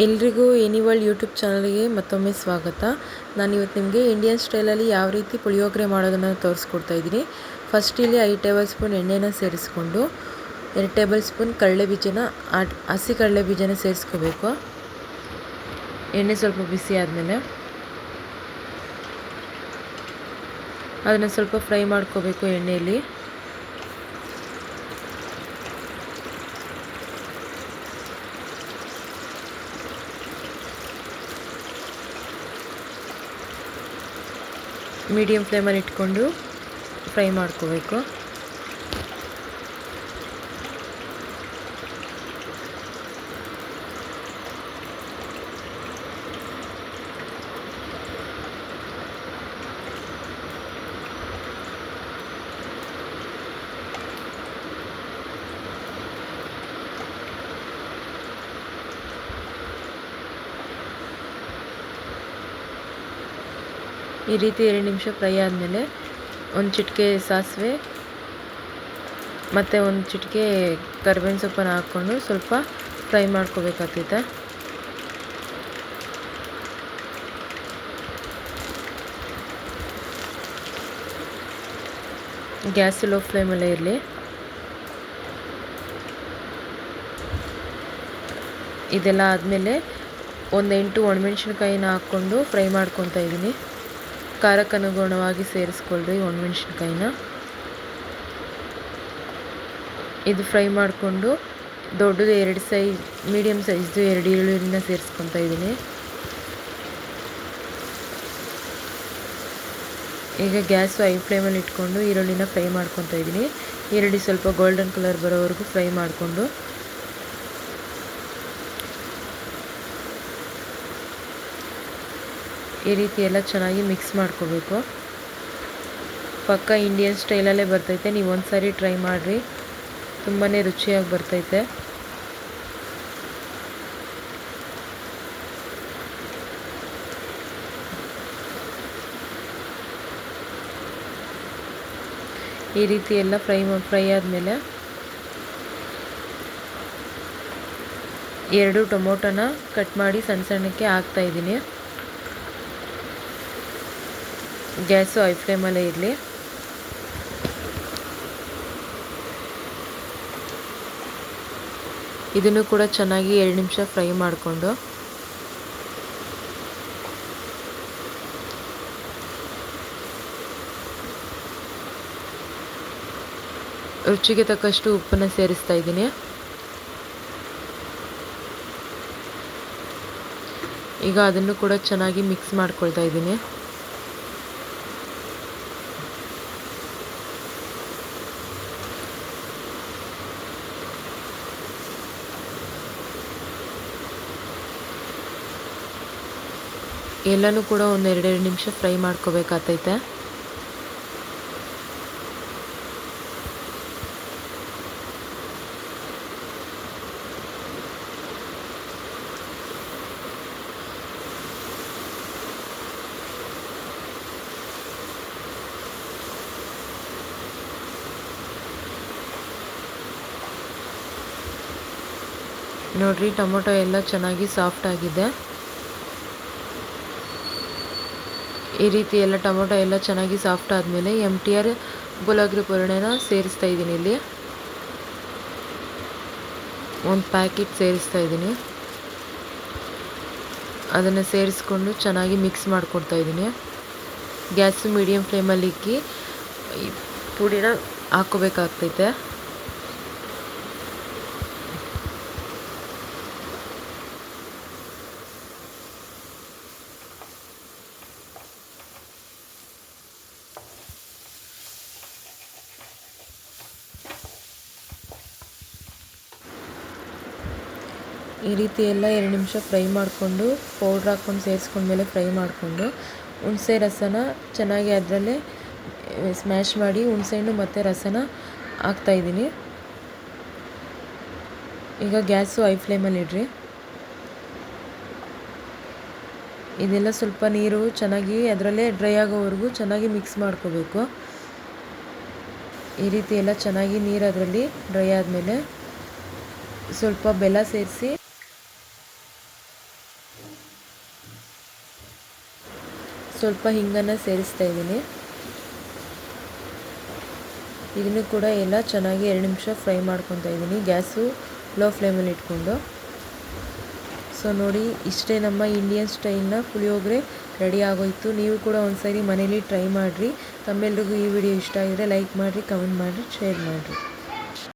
ಎಲ್ರಿಗೂ any world YouTube ಚಾನಲ್ಗೆ ಮತ್ತೊಮ್ಮೆ ಸ್ವಾಗತ. ನಾನು ಇವತ್ತು ನಿಮಗೆ ಇಂಡಿಯನ್ ಸ್ಟೈಲಲ್ಲಿ ಯಾವ ರೀತಿ ಪುಳಿಯೋಗರೆ ಮಾಡೋದನ್ನು ತೋರಿಸ್ಕೊಡ್ತಾ ಇದ್ದೀನಿ. ಫಸ್ಟ್ ಇಲ್ಲಿ ಐದು ಟೇಬಲ್ ಸ್ಪೂನ್ ಎಣ್ಣೆನ ಸೇರಿಸ್ಕೊಂಡು, ಎರಡು ಟೇಬಲ್ ಸ್ಪೂನ್ ಕಡಲೆ ಬೀಜನ ಹಸಿ ಕಡಲೆ ಬೀಜನ ಸೇರಿಸ್ಕೋಬೇಕು. ಎಣ್ಣೆ ಸ್ವಲ್ಪ ಬಿಸಿ ಆದಮೇಲೆ ಅದನ್ನು ಸ್ವಲ್ಪ ಫ್ರೈ ಮಾಡ್ಕೋಬೇಕು ಎಣ್ಣೆಯಲ್ಲಿ ಮೀಡಿಯಮ್ ಫ್ಲೇಮಲ್ಲಿ ಇಟ್ಕೊಂಡು ಫ್ರೈ ಮಾಡ್ಕೋಬೇಕು. ಈ ರೀತಿ ಎರಡು ನಿಮಿಷ ಫ್ರೈ ಆದಮೇಲೆ ಒಂದು ಚಿಟಿಕೆ ಸಾಸಿವೆ ಮತ್ತು ಒಂದು ಚಿಟಿಕೆ ಕರ್ಬೇವಿನ ಸೊಪ್ಪನ್ನು ಹಾಕ್ಕೊಂಡು ಸ್ವಲ್ಪ ಫ್ರೈ ಮಾಡ್ಕೋಬೇಕಾಗ್ತೈತೆ. ಗ್ಯಾಸ್ ಲೋ ಫ್ಲೇಮಲ್ಲೇ ಇರಲಿ. ಇದೆಲ್ಲ ಆದಮೇಲೆ ಒಂದು ಎಂಟು ಒಣಮೆಣ್ಸಿನ್ಕಾಯಿನ ಹಾಕ್ಕೊಂಡು ಫ್ರೈ ಮಾಡ್ಕೊತಾ ಇದ್ದೀನಿ. ಖಾರಕ್ಕೆ ಅನುಗುಣವಾಗಿ ಸೇರಿಸ್ಕೊಳ್ರಿ ಒಣಮೆಣ್ಸಿನ್ಕಾಯಿನ ಇದು ಫ್ರೈ ಮಾಡಿಕೊಂಡು ದೊಡ್ಡದು ಎರಡು ಸೈಜ್ ಮೀಡಿಯಮ್ ಸೈಜ್ದು ಎರಡು ಈರುಳ್ಳಿನ ಸೇರಿಸ್ಕೊತಾ ಇದ್ದೀನಿ. ಈಗ ಗ್ಯಾಸು ಐ ಫ್ಲೇಮಲ್ಲಿ ಇಟ್ಕೊಂಡು ಈರುಳ್ಳಿನ ಫ್ರೈ ಮಾಡ್ಕೊತಾ ಇದ್ದೀನಿ. ಈರುಳ್ಳಿ ಸ್ವಲ್ಪ ಗೋಲ್ಡನ್ ಕಲರ್ ಬರೋವರೆಗೂ ಫ್ರೈ ಮಾಡಿಕೊಂಡು ಈ ರೀತಿ ಎಲ್ಲ ಚೆನ್ನಾಗಿ ಮಿಕ್ಸ್ ಮಾಡ್ಕೋಬೇಕು. ಪಕ್ಕ ಇಂಡಿಯನ್ ಸ್ಟೈಲಲ್ಲೇ ಬರ್ತೈತೆ, ನೀವು ಒಂದು ಟ್ರೈ ಮಾಡಿರಿ. ತುಂಬಾ ರುಚಿಯಾಗಿ ಬರ್ತೈತೆ. ಈ ರೀತಿ ಎಲ್ಲ ಫ್ರೈ ಫ್ರೈ ಆದಮೇಲೆ ಎರಡು ಟೊಮೊಟೊನ ಕಟ್ ಮಾಡಿ ಸಣ್ಣ ಸಣ್ಣಕ್ಕೆ ಹಾಕ್ತಾಯಿದ್ದೀನಿ ಗ್ಯಾಸು ಐ ಫ್ಲೇಮಲ್ಲೇ ಇರಲಿ. ಇದನ್ನು ಕೂಡ ಚೆನ್ನಾಗಿ ಎರಡು ನಿಮಿಷ ಫ್ರೈ ಮಾಡಿಕೊಂಡು. ರುಚಿಗೆ ತಕ್ಕಷ್ಟು ಉಪ್ಪನ್ನು ಸೇರಿಸ್ತಾ ಇದ್ದೀನಿ. ಈಗ ಅದನ್ನು ಕೂಡ ಚೆನ್ನಾಗಿ ಮಿಕ್ಸ್ ಮಾಡ್ಕೊಳ್ತಾ ಇದ್ದೀನಿ. ಎಲ್ಲನೂ ಕೂಡ ಒಂದು ಎರಡೆರಡು ನಿಮಿಷ ಫ್ರೈ ಮಾಡ್ಕೋಬೇಕಾಗ್ತೈತೆ ನೋಡ್ರಿ ಟೊಮೊಟೊ ಎಲ್ಲ ಚೆನ್ನಾಗಿ ಸಾಫ್ಟ್ ಆಗಿದೆ. ಈ ರೀತಿ ಎಲ್ಲ ಟೊಮೊಟೊ ಎಲ್ಲ ಚೆನ್ನಾಗಿ ಸಾಫ್ಟ್ ಆದಮೇಲೆ ಎಂ ಟಿ ಆರ್ ಗುಲಾಗ್ರಿ ಪುರಾಣೆನ ಸೇರಿಸ್ತಾ ಇದ್ದೀನಿ ಇಲ್ಲಿ. ಒಂದು ಪ್ಯಾಕೆಟ್ ಸೇರಿಸ್ತಾ ಇದ್ದೀನಿ. ಅದನ್ನು ಸೇರಿಸ್ಕೊಂಡು ಚೆನ್ನಾಗಿ ಮಿಕ್ಸ್ ಮಾಡಿಕೊಡ್ತಾ ಇದ್ದೀನಿ. ಗ್ಯಾಸು ಮೀಡಿಯಮ್ ಫ್ಲೇಮಲ್ಲಿ ಇಕ್ಕಿ ಪುಡಿನ ಹಾಕ್ಕೋಬೇಕಾಗ್ತೈತೆ. ಈ ರೀತಿ ಎಲ್ಲ ಎರಡು ನಿಮಿಷ ಫ್ರೈ ಮಾಡಿಕೊಂಡು ಪೌಡ್ರ್ ಹಾಕ್ಕೊಂಡು ಸೇರಿಸ್ಕೊಂಡ್ಮೇಲೆ ಫ್ರೈ ಮಾಡಿಕೊಂಡು, ಹುಣಸೆ ರಸನ ಚೆನ್ನಾಗಿ ಅದರಲ್ಲೇ ಸ್ಮ್ಯಾಶ್ ಮಾಡಿ ಹುಣಸೆಹಣ್ಣು ಮತ್ತು ರಸನ ಹಾಕ್ತಾಯಿದ್ದೀನಿ ಈಗ ಗ್ಯಾಸು ಐ ಫ್ಲೇಮಲ್ಲಿ ಇಡ್ರಿ. ಇದೆಲ್ಲ ಸ್ವಲ್ಪ ನೀರು ಚೆನ್ನಾಗಿ ಅದರಲ್ಲೇ ಡ್ರೈ ಆಗೋವರೆಗೂ ಚೆನ್ನಾಗಿ ಮಿಕ್ಸ್ ಮಾಡ್ಕೋಬೇಕು. ಈ ರೀತಿ ಎಲ್ಲ ಚೆನ್ನಾಗಿ ನೀರು ಅದರಲ್ಲಿ ಡ್ರೈ ಆದಮೇಲೆ ಸ್ವಲ್ಪ ಬೆಲ್ಲ ಸೇರಿಸಿ ಸ್ವಲ್ಪ ಹಿಂಗನ್ನು ಸೇರಿಸ್ತಾ ಇದ್ದೀನಿ. ಇದನ್ನು ಕೂಡ ಎಲ್ಲ ಚೆನ್ನಾಗಿ ಎರಡು ನಿಮಿಷ ಫ್ರೈ ಮಾಡ್ಕೊತಾ ಇದ್ದೀನಿ. ಗ್ಯಾಸು ಲೋ ಫ್ಲೇಮಲ್ಲಿ ಇಟ್ಕೊಂಡು. ಸೊ ನೋಡಿ, ಇಷ್ಟೇ ನಮ್ಮ ಇಂಡಿಯನ್ ಸ್ಟೈಲ್ನ ಪುಳಿಯೋಗರೆ ರೆಡಿ ಆಗೋಯ್ತು. ನೀವು ಕೂಡ ಒಂದ್ಸರಿ ಮನೇಲಿ ಟ್ರೈ ಮಾಡಿರಿ. ತಮ್ಮೆಲ್ರಿಗೂ ಈ ವಿಡಿಯೋ ಇಷ್ಟ ಆಗಿದ್ರೆ ಲೈಕ್ ಮಾಡಿರಿ, ಕಮೆಂಟ್ ಮಾಡಿರಿ, ಶೇರ್ ಮಾಡಿರಿ.